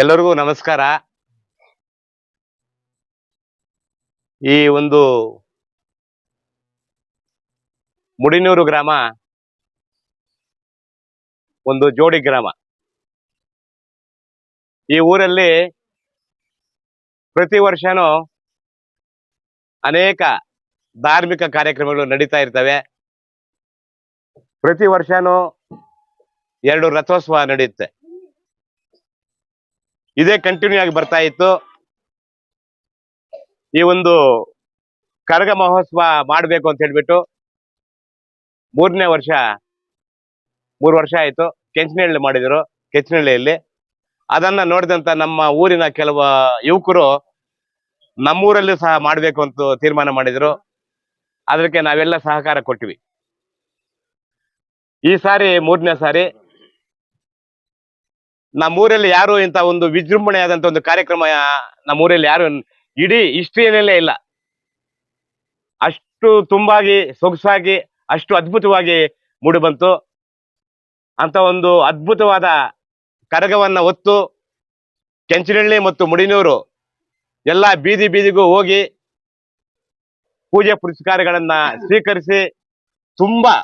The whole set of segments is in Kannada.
ಎಲ್ಲರಿಗೂ ನಮಸ್ಕಾರ. ಈ ಒಂದು ಮುಡಿನೂರು ಗ್ರಾಮ ಒಂದು ಜೋಡಿ ಗ್ರಾಮ. ಈ ಊರಲ್ಲಿ ಪ್ರತಿ ವರ್ಷನೂ ಅನೇಕ ಧಾರ್ಮಿಕ ಕಾರ್ಯಕ್ರಮಗಳು ನಡೀತಾ ಇರ್ತವೆ. ಪ್ರತಿ ವರ್ಷನೂ ಎರಡು ರಥೋತ್ಸವ ನಡೆಯುತ್ತೆ. ಇದೇ ಕಂಟಿನ್ಯೂ ಆಗಿ ಬರ್ತಾ ಇತ್ತು. ಈ ಒಂದು ಕರಗ ಮಹೋತ್ಸವ ಮಾಡಬೇಕು ಅಂತ ಹೇಳ್ಬಿಟ್ಟು ಮೂರನೇ ವರ್ಷ, ಮೂರು ವರ್ಷ ಆಯ್ತು. ಕೆಂಚನಹಳ್ಳಿ ಮಾಡಿದ್ರು ಕೆಂಚನಹಳ್ಳಿಯಲ್ಲಿ ಅದನ್ನ ನೋಡಿದಂತ ನಮ್ಮ ಊರಿನ ಕೆಲವು ಯುವಕರು ನಮ್ಮೂರಲ್ಲೂ ಸಹ ಮಾಡಬೇಕು ಅಂತ ತೀರ್ಮಾನ ಮಾಡಿದ್ರು. ಅದಕ್ಕೆ ನಾವೆಲ್ಲ ಸಹಕಾರ ಕೊಟ್ವಿ. ಈ ಸಾರಿ ಮೂರನೇ ಸಾರಿ ನಮ್ಮೂರಲ್ಲಿ ಯಾರು ಇಂತ ಒಂದು ವಿಜೃಂಭಣೆಯಾದಂತ ಒಂದು ಕಾರ್ಯಕ್ರಮ, ನಮ್ಮೂರಲ್ಲಿ ಯಾರು ಇಡೀ ಹಿಸ್ಟ್ರಿಯಲ್ಲೇ ಇಲ್ಲ. ಅಷ್ಟು ತುಂಬಾಗಿ ಸೊಗಸಾಗಿ, ಅಷ್ಟು ಅದ್ಭುತವಾಗಿ ಮೂಡಿಬಂತು. ಅಂತ ಒಂದು ಅದ್ಭುತವಾದ ಕರಗವನ್ನ ಹೊತ್ತು ಕೆಂಚಿನಳ್ಳಿ ಮತ್ತು ಮುಡಿನೂರು ಎಲ್ಲ ಬೀದಿ ಬೀದಿಗೂ ಹೋಗಿ ಪೂಜೆ ಪುರಸ್ಕಾರಗಳನ್ನ ಸ್ವೀಕರಿಸಿ ತುಂಬಾ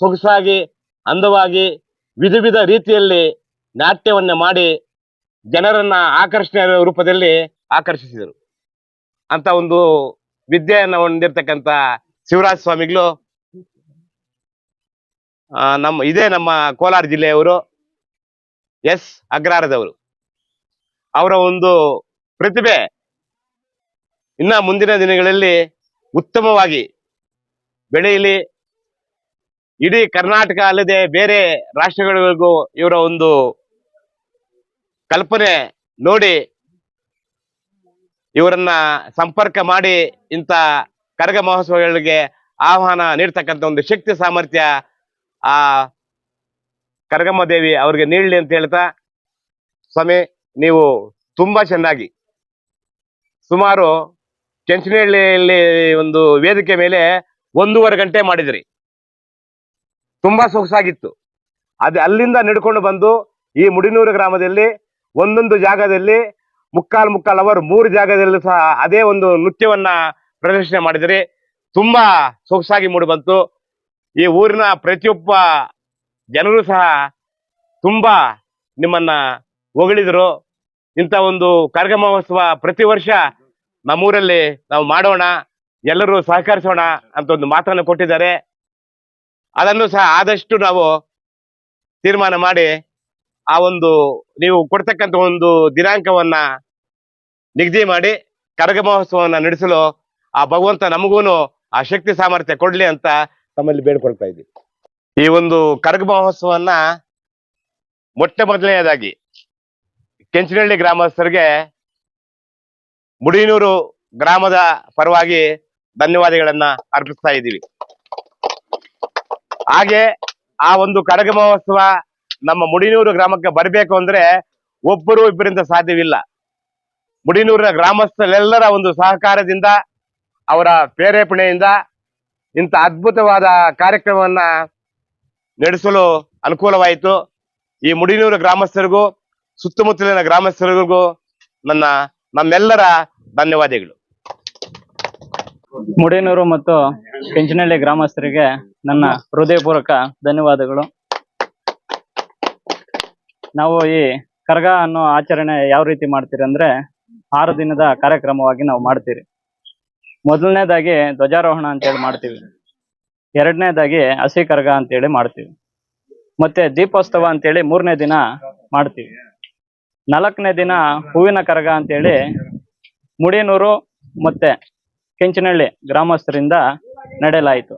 ಸೊಗಸಾಗಿ, ಅಂದವಾಗಿ ವಿಧ ವಿಧ ರೀತಿಯಲ್ಲಿ ನಾಟ್ಯವನ್ನ ಮಾಡಿ ಜನರನ್ನ ಆಕರ್ಷಣೆ ರೂಪದಲ್ಲಿ ಆಕರ್ಷಿಸಿದರು. ಅಂತ ಒಂದು ವಿದ್ಯೆಯನ್ನ ಹೊಂದಿರತಕ್ಕಂತ ಶಿವರಾಜ ಸ್ವಾಮಿಗಳು ನಮ್ಮ, ಇದೇ ನಮ್ಮ ಕೋಲಾರ ಜಿಲ್ಲೆಯವರು, ಎಸ್. ಅಗ್ರಾರದವರು. ಅವರ ಒಂದು ಪ್ರತಿಭೆ ಇನ್ನ ಮುಂದಿನ ದಿನಗಳಲ್ಲಿ ಉತ್ತಮವಾಗಿ ಬೆಳೆಯಲಿ. ಇಡೀ ಕರ್ನಾಟಕ ಅಲ್ಲದೆ ಬೇರೆ ರಾಷ್ಟ್ರಗಳಿಗೂ ಇವರ ಒಂದು ಕಲ್ಪನೆ ನೋಡಿ ಇವರನ್ನ ಸಂಪರ್ಕ ಮಾಡಿ ಇಂಥ ಕರಗ ಮಹೋತ್ಸವಗಳಿಗೆ ಆಹ್ವಾನ ನೀಡ್ತಕ್ಕಂಥ ಒಂದು ಶಕ್ತಿ ಸಾಮರ್ಥ್ಯ ಆ ಕರಗಮ್ಮ ದೇವಿ ಅವ್ರಿಗೆ ನೀಡಲಿ ಅಂತ ಹೇಳ್ತಾ, ಸ್ವಾಮಿ, ನೀವು ತುಂಬಾ ಚೆನ್ನಾಗಿ ಸುಮಾರು ಕೆಂಚನಹಳ್ಳಿಯಲ್ಲಿ ಒಂದು ವೇದಿಕೆ ಮೇಲೆ ಒಂದೂವರೆ ಗಂಟೆ ಮಾಡಿದ್ರಿ. ತುಂಬಾ ಸೊಗಸಾಗಿತ್ತು. ಅದು ಅಲ್ಲಿಂದ ನಡ್ಕೊಂಡು ಬಂದು ಈ ಮುಡಿನೂರು ಗ್ರಾಮದಲ್ಲಿ ಒಂದೊಂದು ಜಾಗದಲ್ಲಿ ಮುಕ್ಕಾಲ್ ಮುಕ್ಕಾಲ್ ಅವರ್ ಮೂರು ಜಾಗದಲ್ಲೂ ಸಹ ಅದೇ ಒಂದು ನೃತ್ಯವನ್ನ ಪ್ರದರ್ಶನ ಮಾಡಿದರೆ ತುಂಬಾ ಸೊಗಸಾಗಿ ಮೂಡಿ ಬಂತು ಈ ಊರಿನ ಪ್ರತಿಯೊಬ್ಬ ಜನರು ಸಹ ತುಂಬಾ ನಿಮ್ಮನ್ನ ಹೊಗಳಿದ್ರು. ಇಂಥ ಒಂದು ಕಾರ್ಯಕ್ರಮ ಮಹೋತ್ಸವ ಪ್ರತಿ ವರ್ಷ ನಮ್ಮೂರಲ್ಲಿ ನಾವು ಮಾಡೋಣ, ಎಲ್ಲರೂ ಸಹಕರಿಸೋಣ ಅಂತ ಒಂದು ಮಾತನ್ನು ಕೊಟ್ಟಿದ್ದಾರೆ. ಅದನ್ನು ಸಹ ಆದಷ್ಟು ನಾವು ತೀರ್ಮಾನ ಮಾಡಿ ಆ ಒಂದು ನೀವು ಕೊಡ್ತಕ್ಕಂಥ ಒಂದು ದಿನಾಂಕವನ್ನ ನಿಗದಿ ಮಾಡಿ ಕರಗ ಮಹೋತ್ಸವವನ್ನ ನಡೆಸಲು ಆ ಭಗವಂತ ನಮಗೂನು ಆ ಶಕ್ತಿ ಸಾಮರ್ಥ್ಯ ಕೊಡ್ಲಿ ಅಂತ ತಮ್ಮಲ್ಲಿ ಬೇಡ್ಕೊಳ್ತಾ ಇದ್ದೀವಿ. ಈ ಒಂದು ಕರಗ ಮಹೋತ್ಸವನ್ನ ಮೊಟ್ಟ ಮೊದಲನೆಯದಾಗಿ ಕೆಂಚನಹಳ್ಳಿ ಗ್ರಾಮಸ್ಥರಿಗೆ ಮುಡಿನೂರು ಗ್ರಾಮದ ಪರವಾಗಿ ಧನ್ಯವಾದಗಳನ್ನ ಅರ್ಪಿಸ್ತಾ ಇದ್ದೀವಿ. ಹಾಗೆ ಆ ಒಂದು ಕರಗ ಮಹೋತ್ಸವ ನಮ್ಮ ಮುಡಿನೂರು ಗ್ರಾಮಕ್ಕೆ ಬರಬೇಕು ಅಂದ್ರೆ ಒಬ್ಬರು ಇಬ್ಬರಿಂದ ಸಾಧ್ಯವಿಲ್ಲ. ಮುಡಿನೂರಿನ ಗ್ರಾಮಸ್ಥರೆಲ್ಲರ ಒಂದು ಸಹಕಾರದಿಂದ, ಅವರ ಪ್ರೇರೇಪಣೆಯಿಂದ ಇಂಥ ಅದ್ಭುತವಾದ ಕಾರ್ಯಕ್ರಮವನ್ನ ನಡೆಸಲು ಅನುಕೂಲವಾಯಿತು. ಈ ಮುಡಿನೂರು ಗ್ರಾಮಸ್ಥರಿಗೂ, ಸುತ್ತಮುತ್ತಲಿನ ಗ್ರಾಮಸ್ಥರಿಗೂ ನನ್ನ, ನಮ್ಮೆಲ್ಲರ ಧನ್ಯವಾದಗಳು. ಮುಡಿನೂರು ಮತ್ತು ಕೆಂಚನಹಳ್ಳಿ ಗ್ರಾಮಸ್ಥರಿಗೆ ನನ್ನ ಹೃದಯಪೂರ್ವಕ ಧನ್ಯವಾದಗಳು. ನಾವು ಈ ಕರ್ಗ ಅನ್ನೋ ಆಚರಣೆ ಯಾವ ರೀತಿ ಮಾಡ್ತೀರಿ ಅಂದ್ರೆ ಆರು ದಿನದ ಕಾರ್ಯಕ್ರಮವಾಗಿ ನಾವು ಮಾಡ್ತೀರಿ. ಮೊದಲನೇದಾಗಿ ಧ್ವಜಾರೋಹಣ ಅಂತೇಳಿ ಮಾಡ್ತೀವಿ. ಎರಡನೇದಾಗಿ ಹಸಿ ಕರ್ಗ ಅಂತೇಳಿ ಮಾಡ್ತೀವಿ. ಮತ್ತೆ ದೀಪೋತ್ಸವ ಅಂತೇಳಿ ಮೂರನೇ ದಿನ ಮಾಡ್ತೀವಿ. ನಾಲ್ಕನೇ ದಿನ ಹೂವಿನ ಕರಗ ಅಂತೇಳಿ ಮುಡಿನೂರು ಮತ್ತೆ ಕೆಂಚನಹಳ್ಳಿ ಗ್ರಾಮಸ್ಥರಿಂದ ನಡೆಯಲಾಯಿತು.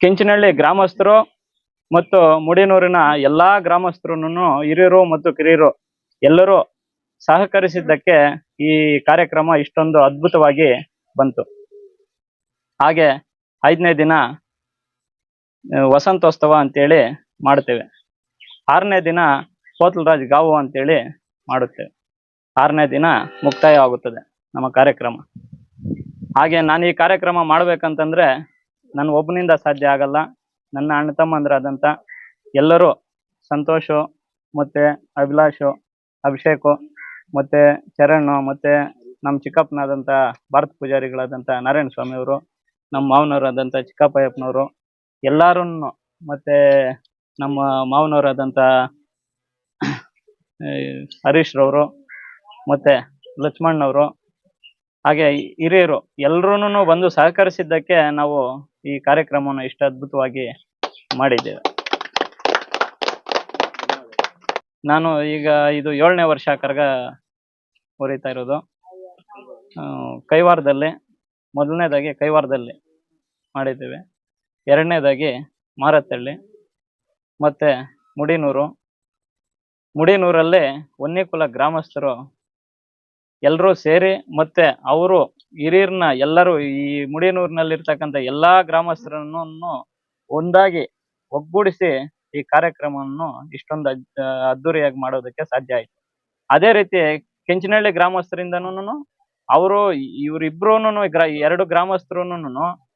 ಕೆಂಚನಹಳ್ಳಿ ಗ್ರಾಮಸ್ಥರು ಮತ್ತು ಮುಡಿನೂರಿನ ಎಲ್ಲಾ ಗ್ರಾಮಸ್ಥರನ್ನು ಹಿರಿಯರು ಮತ್ತು ಕಿರಿಯರು ಎಲ್ಲರೂ ಸಹಕರಿಸಿದ್ದಕ್ಕೆ ಈ ಕಾರ್ಯಕ್ರಮ ಇಷ್ಟೊಂದು ಅದ್ಭುತವಾಗಿ ಬಂತು. ಹಾಗೆ ಐದನೇ ದಿನ ವಸಂತೋತ್ಸವ ಅಂತೇಳಿ ಮಾಡ್ತೇವೆ ಆರನೇ ದಿನ ಕೋತ್ಲರಾಜ್ ಗಾವು ಅಂತೇಳಿ ಮಾಡುತ್ತೇವೆ. ಆರನೇ ದಿನ ಮುಕ್ತಾಯ ಆಗುತ್ತದೆ ನಮ್ಮ ಕಾರ್ಯಕ್ರಮ. ಹಾಗೆ ನಾನು ಈ ಕಾರ್ಯಕ್ರಮ ಮಾಡ್ಬೇಕಂತಂದ್ರೆ ನನ್ನ ಒಬ್ಬನಿಂದ ಸಾಧ್ಯ ಆಗಲ್ಲ. ನನ್ನ ಅಣ್ಣ ತಮ್ಮಂದ್ರಾದಂಥ ಎಲ್ಲರೂ ಸಂತೋಷು ಮತ್ತೆ ಅಭಿಲಾಷು ಅಭಿಷೇಕ್ ಮತ್ತೆ ಚರಣ್ ಮತ್ತೆ ನಮ್ಮ ಚಿಕ್ಕಪ್ಪನಾದಂತ ಭಾರತ ಪೂಜಾರಿಗಳಾದಂತ ನಾರಾಯಣ ಸ್ವಾಮಿ ಅವರು ನಮ್ಮ ಮಾವನವರಾದಂತ ಚಿಕ್ಕಪ್ಪಯ್ಯಪ್ಪನವರು ಎಲ್ಲಾರನ್ನು ಮತ್ತೆ ನಮ್ಮ ಮಾವನವರಾದಂತ ಆ, ಹರೀಶ್ ರವರು ಮತ್ತೆ ಲಕ್ಷ್ಮಣ್ಣವರು ಹಾಗೆ ಹಿರಿಯರು ಎಲ್ರುನು ಬಂದು ಸಹಕರಿಸಿದ್ದಕ್ಕೆ ನಾವು ಈ ಕಾರ್ಯಕ್ರಮವನ್ನು ಇಷ್ಟು ಅದ್ಭುತವಾಗಿ ಮಾಡಿದ್ದೇವೆ. ನಾನು ಈಗ ಇದು ಏಳನೇ ವರ್ಷ ಕರ್ಗ ಹೊರಿತಾ ಇರೋದು. ಕೈವಾರದಲ್ಲಿ, ಮೊದಲನೇದಾಗಿ ಕೈವಾರದಲ್ಲಿ ಮಾಡಿದ್ದೇವೆ. ಎರಡನೇದಾಗಿ ಮಾರತ್ತಳ್ಳಿ ಮತ್ತೆ ಮುಡಿನೂರು. ಮುಡಿನೂರಲ್ಲಿ ಕುಲ ಗ್ರಾಮಸ್ಥರು ಎಲ್ಲರೂ ಸೇರಿ ಮತ್ತೆ ಅವರು ಹಿರಿಯರನ್ನ ಎಲ್ಲರೂ ಈ ಮುಡಿಯನೂರಿನಲ್ಲಿರ್ತಕ್ಕಂಥ ಎಲ್ಲಾ ಗ್ರಾಮಸ್ಥರನ್ನು ಒಂದಾಗಿ ಒಗ್ಗೂಡಿಸಿ ಈ ಕಾರ್ಯಕ್ರಮವನ್ನು ಇಷ್ಟೊಂದು ಅದ್- ಅದ್ದೂರಿಯಾಗಿ ಮಾಡೋದಕ್ಕೆ ಸಾಧ್ಯ ಆಯ್ತು. ಅದೇ ರೀತಿ ಕೆಂಚನಹಳ್ಳಿ ಗ್ರಾಮಸ್ಥರಿಂದನೂ ಅವರು ಇವರಿಬ್ರು ಎರಡು ಗ್ರಾಮಸ್ಥರು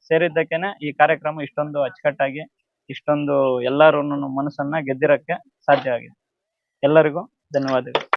ಸೇರಿದ್ದಕ್ಕೇನೆ ಈ ಕಾರ್ಯಕ್ರಮ ಇಷ್ಟೊಂದು ಅಚ್ಚುಕಟ್ಟಾಗಿ ಇಷ್ಟೊಂದು ಎಲ್ಲರೂ ಮನಸ್ಸನ್ನ ಗೆದ್ದಿರಕ್ಕೆ ಸಾಧ್ಯ ಆಗಿದೆ. ಎಲ್ಲರಿಗೂ ಧನ್ಯವಾದಗಳು.